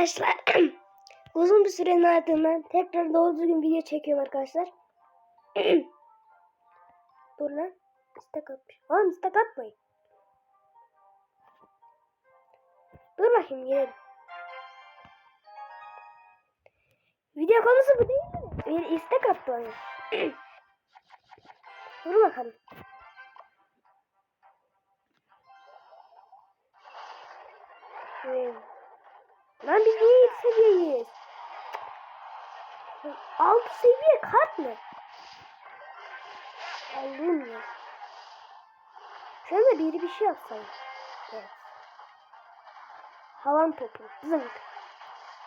arkadaşlar. Uzun bir sürenin ardından tekrar doğru düzgün video çekiyorum arkadaşlar. Dur lan. İstek atmış. Oğlum istek atmayın. Dur bakayım girelim. Video konusu bu değil mi? Bir istek attı bana. Dur bakalım. Hmm. Lan biz niye 7 seviyeyiz? 6 seviye kart mı? Allah'ım ya. Şöyle biri bir şey yapsaydı. Evet. Havan topu. Zınk.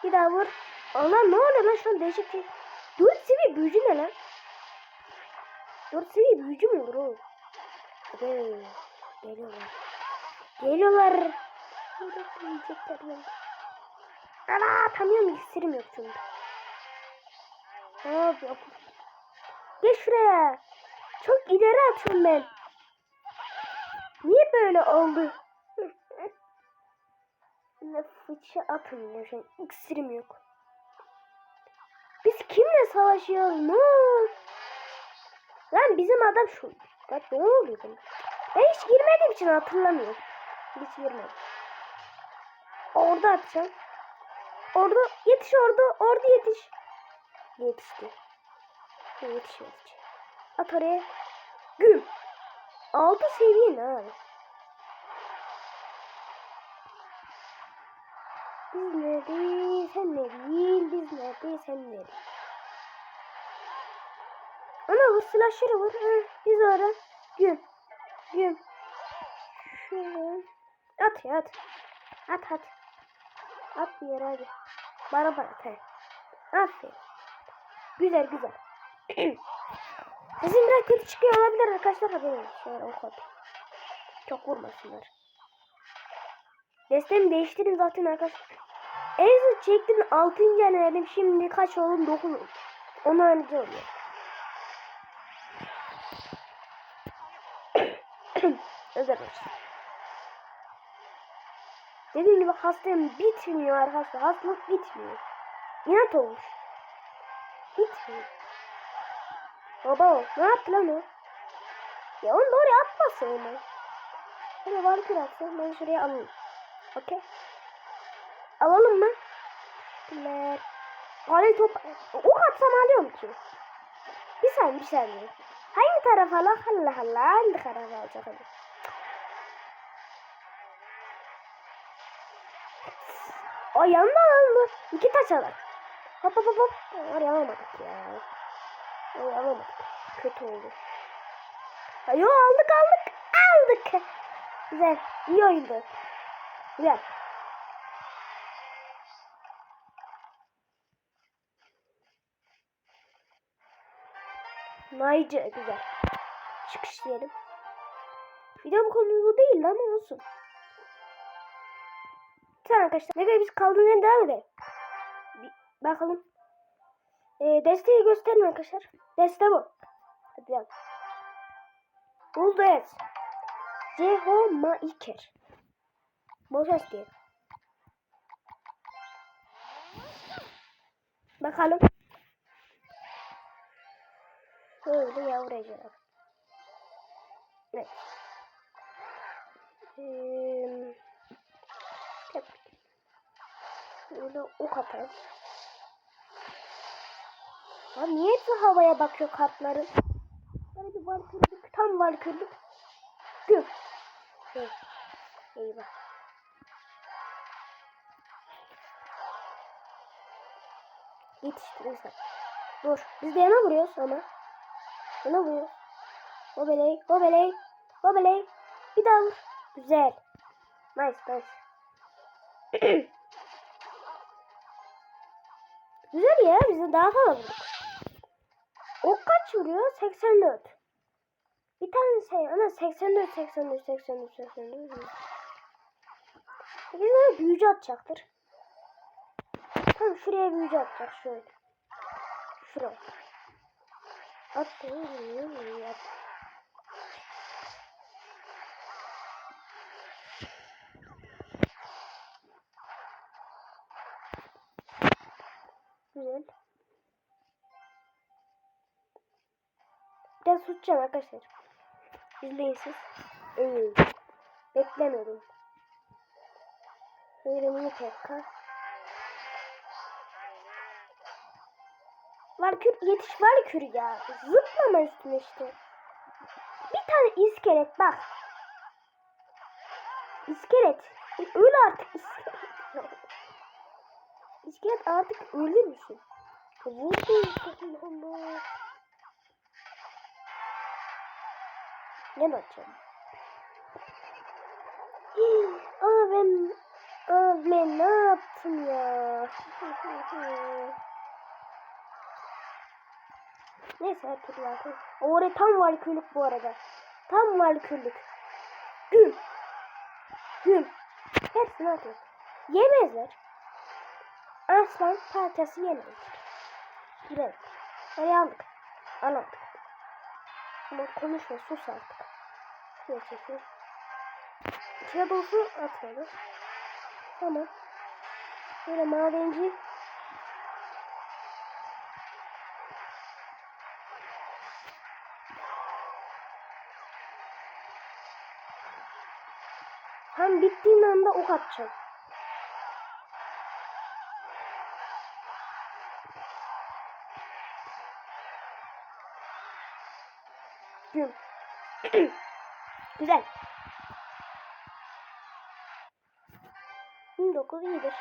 Bir daha vur. Allah ne oluyor lan şu an değişik bir... 4 seviye büyücü ne lan? 4 seviye büyücü mü olur oğlum? Geliyorlar. Geliyorlar. Yiyecekler lan. Ana tanıyorum iksirim yok çünkü. Abi yok. Gel şuraya. Çok ileri atıyorum ben. Niye böyle oldu? Ne fıçı şu an. İksirim yok. Biz kimle savaşıyoruz? Ne? Lan bizim adam şu. Bak ne oluyor bana? Ben hiç girmediğim için hatırlamıyorum. Hiç girmedim. Orada atacağım. Orada yetiş orada. Orada yetiş. Yetişti. Yetiş yetiş. At oraya. Güm. Altı seviye ne abi? Biz neredeyiz? Sen ne değil? Biz neredeyiz? Sen ne Ana vur silahları vur. Ha, biz ara. Güm. Güm. Şuraya. At ya at. At at. At bir yere hadi. Bana at. he. Aferin. Güzel güzel. Sesim biraz kötü çıkıyor olabilir arkadaşlar. Haberin şöyle o kadar. Çok vurmasınlar. Desteğimi değiştirdim zaten arkadaşlar. En son çektim 6. denedim. Şimdi kaç oldu? 9 oldu. Onu önce oluyor. Özel olsun. Dediğim gibi hastayım bitmiyor arkadaşlar. Hastalık bitmiyor. İnat olmuş. Bitmiyor. Baba o. Ne yaptı lan o? Ya onu da oraya atmasın onu. Şöyle valkür atsın. Ben şuraya alayım. Okey. Alalım mı? Teşekkürler. Kale top... Ok atsam alıyorum ki. Bir saniye bir saniye. Hangi tarafa la? Allah Allah. Hangi tarafa alacak hadi. O yandan alındı. İki taç alır. Hop hop hop hop. Oraya alamadık ya. Oraya alamadık. Kötü oldu. Yo aldık aldık. Aldık. Güzel. İyi oyundu. Güzel. Nice güzel. Çıkış diyelim. Video bu konu bu değil ama olsun. Tamam arkadaşlar. Ne kadar biz kaldığımız yerden devam edelim. Bir bakalım. Ee, desteği gösterin arkadaşlar. Deste bu. Hadi devam. Buldu evet. Jeho Maiker. Boşas diye. Bakalım. Böyle yavrayacak. Evet. Ee, böyle ok atalım. Ya niye hepsi havaya bakıyor kartların? Böyle bir valkürlük, tam valkürlük. Gül. Şey. Eyvah. Yetiştirirsen. Dur. Biz de yana vuruyoruz ama. Yana vuruyoruz. Hobeley, hobeley, hobeley. Bir daha vur. Güzel. Nice, nice. Güzel ya. Bize daha fazla vurduk. O kaç vuruyor? 84. Bir tane şey ama 84 84 84 84. Bir tane büyücü atacaktır. Tam şuraya büyücü atacak şöyle. Şuraya. Attı. At. Biraz tutacağım arkadaşlar. İzleyin siz. Evet. Beklemiyordum. Mini tekrar. Valkür yetiş Valkür ya. Zıplama üstüne işte. Bir tane iskelet bak. İskelet. E, Öl artık iskelet. İskelet artık ölür müsün? Vurdu. Allah. Ne bakacağım? Aa ben Aa ben ne yaptım ya? Neyse her türlü yapayım. Oraya tam valkürlük bu arada. Tam valkürlük. Güm. Güm. Hepsini atın. Yemezler. Aslan parçası yemezler. Girelim. Hadi aldık. Anladık. Ama konuşma sus artık. Çekeyim. İçine dolusu atmadı. Tamam. Böyle madenci Hem bittiğin anda ok atacağım. Güm. Güzel. 29 iyidir.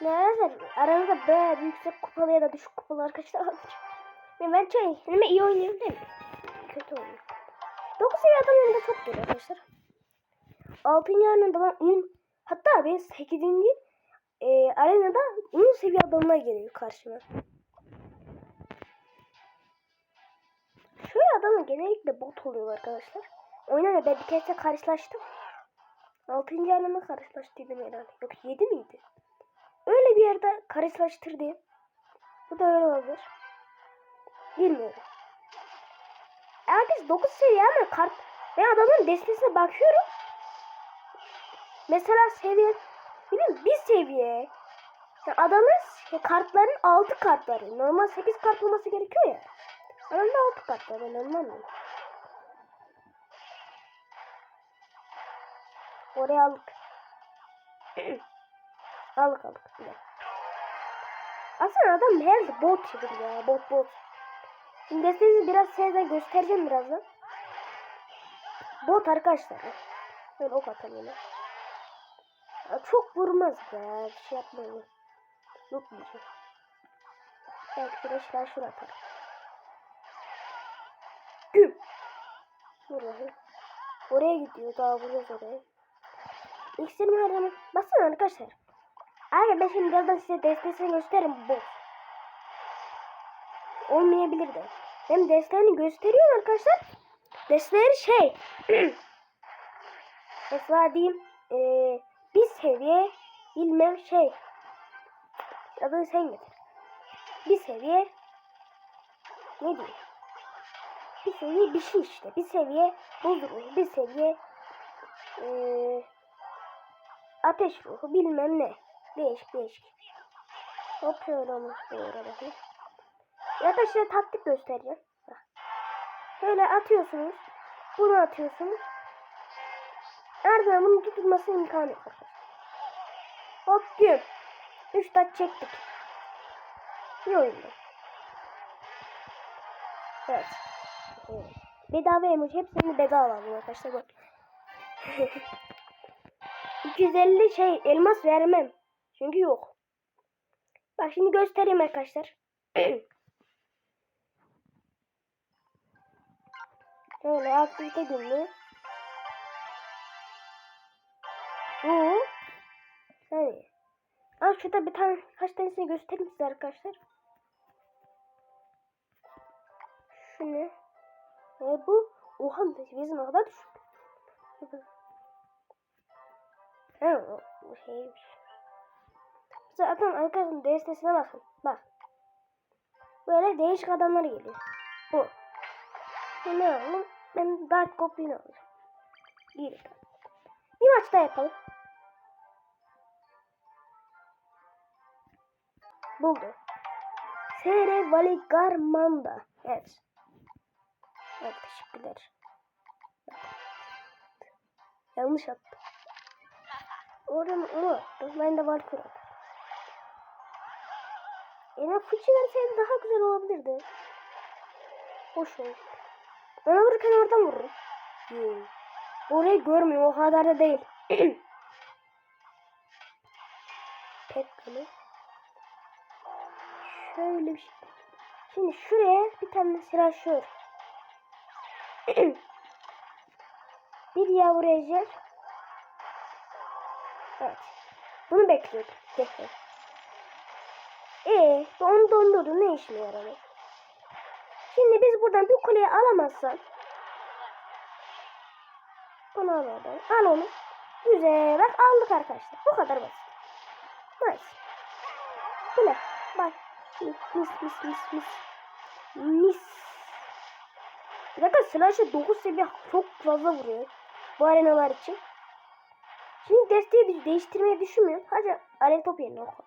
Ne yazar? Aranızda bir yüksek kupalı ya da düşük kupalı arkadaşlar olacak. Ve ben şey, elime iyi oynuyorum değil mi? Kötü oynuyorum. 9 seviye adam yanında çok geliyor arkadaşlar. 6. yanında ben 10 hatta ben 8. E, arenada 10 seviye adamlar geliyor karşıma. Şöyle adamın genellikle bot oluyor arkadaşlar. Oynana ben bir kez de karşılaştım. 6. arenada karşılaştıydım herhalde. Yok 7 miydi? Öyle bir yerde karşılaştırdım. Bu da öyle olabilir. Bilmiyorum. Herkes 9 seviye ama kart ben adamın destesine bakıyorum. Mesela seviye bilmiyorum bir seviye. Yani adamın kartların 6 kartları. Normal 8 kart olması gerekiyor ya. Adamda 6 kart var. Ben. Oraya aldık. aldık aldık. Aslında adam her bot gibi ya. Bot bot. Şimdi destenizi biraz size göstereceğim birazdan. Bot arkadaşlar. Böyle ok yine. Ya çok vurmaz be. Bir şey yapmayalım. Unutmayacağım. Belki şuraya şuraya şuraya atar. Güm. Vur bakayım. Oraya gidiyor. Daha vuracağız oraya. İksirimi harcamak. Basın arkadaşlar. Abi ben şimdi birazdan size destesini gösteririm bu. Olmayabilir de. Hem destelerini gösteriyorum arkadaşlar. Desteleri şey. Mesela diyeyim. Ee, bir seviye bilmem şey. Adını sen getir. Bir seviye ne diyeyim? Bir seviye bir şey işte. Bir seviye ruhu. Bir seviye ee, ateş ruhu bilmem ne. Değişik değişik. Hop şöyle olmuş böyle bakayım. Ya da size taktik göstereceğim. Şöyle atıyorsunuz. Bunu atıyorsunuz. Bunun tutulması imkanı yok. Hop güm. 3 taç çektik. İyi oyundu. Evet. Bedava emoji hepsini bedava aldım arkadaşlar bak. 250 şey elmas vermem. Çünkü yok. Bak şimdi göstereyim arkadaşlar. Şöyle aktivite günlüğü. Bu. Hani. Aa şurada bir tane kaç tanesini göstereyim size arkadaşlar. Şu ne? E bu. Oha bizim orada düşük. Ha o, şeymiş. Zaten arkadaşın destesine bakın. Bak. Böyle değişik adamlar geliyor. Bu. Ne alalım? Ben Dark Goblin alacağım. Bir. Bir maç daha yapalım. Buldu. Sere Valigarmanda. Evet. Evet teşekkürler. Yanlış attım. Oradan onu attım. Ben de Valkyrie attım. Eğer fıçı verseydi daha güzel olabilirdi. Hoş oldu. Ona vururken oradan vururum. Hmm. Orayı görmüyor. O kadar da değil. Pekkalı. Şöyle bir şey. Şimdi şuraya bir tane silahşör. bir yavru ejder. Evet. Bunu bekliyordum. Eee onu dondurdu ne işine yaradı? Şimdi biz buradan bir kuleyi alamazsak bunu al oradan. Al onu. Güzel. Bak aldık arkadaşlar. Bu kadar basit. Nice. Bu ne? Bak. Mis mis mis mis mis. Bir dakika slash'ı 9 seviye çok fazla vuruyor. Bu arenalar için. Şimdi desteği bir değiştirmeyi düşünmüyorum. Hadi alev topu yerine oku.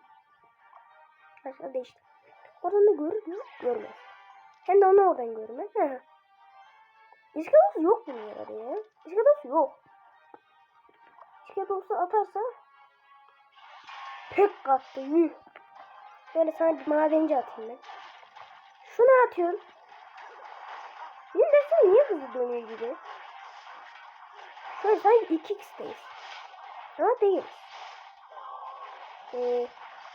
Aşağı değiştir. Oradan da görür mü? Görmez. Hem de onu oradan görmez. İskados yok bunun yerde ya. İskados yok. İskados'u atarsa pek kattı. Yuh. Böyle sana bir madenci atayım ben. Şunu atıyorum. Yine desene niye hızlı dönüyor gibi? Şöyle sanki 2x'teyiz. Ama değil. Ee,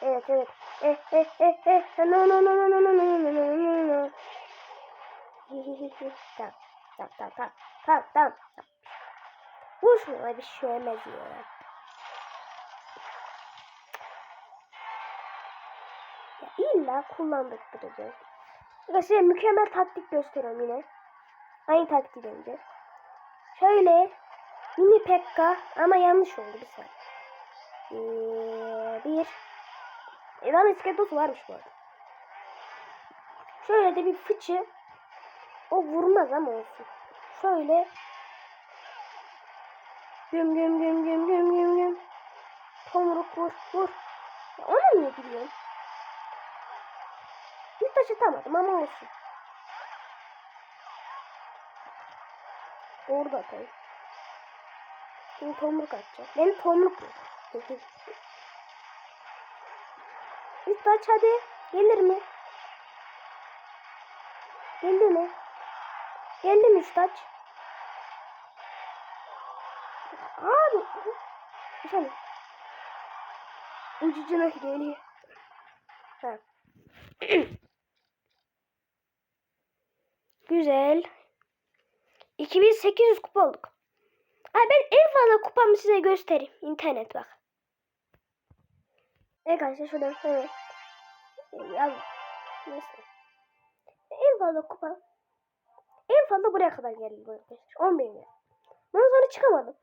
evet evet. Eh eh eh eh. No no no no no no no no no no no. Tamam. Tamam tamam tamam. Tamam tamam. Vur şuna bir şey olmaz ya. Ya illa kullandıracağız. Ya size mükemmel taktik gösteriyorum yine. Aynı taktiği deneyeceğiz. Şöyle mini pekka ama yanlış oldu bir saniye. Ee, bir. E, lan isketos varmış bu arada. Şöyle de bir fıçı. O vurmaz ama olsun. Şöyle. Güm güm güm güm güm güm güm. Tomruk vur vur. Ya ona niye gidiyorsun? Atamadım ama olsun. Orada atayım. Şimdi tomruk atacağım. Benim tomruk yok. Üst taç hadi. Gelir mi? Geldi mi? Geldi mi üst taç? Abi. Efendim. Ucucuna geliyor. Ha. Güzel. 2800 kupa olduk. Ay ben en fazla kupamı size göstereyim. İnternet bak. Arkadaşlar şuradan evet. Ya neyse. En fazla kupa. En fazla buraya kadar geldi bu arkadaşlar. 10 bin lira. Ondan sonra çıkamadım.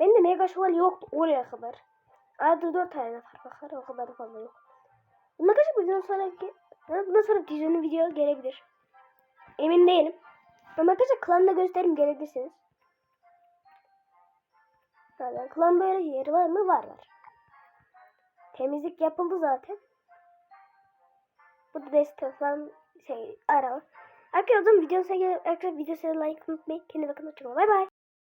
Benim de mega şövalye yoktu oraya kadar. Arada 4 tane var. O kadar da fazla yok. Bundan kaçıp bundan sonraki bundan sonra düzenli video gelebilir. Emin değilim. Ama arkadaşlar klanda gösterim gelebilirsiniz. Zaten klan böyle yeri var mı? Var var. Temizlik yapıldı zaten. Burada destek falan şey arama. Arkadaşlar videosu videosu like unutmayın. Kendinize bakın. Bay bay.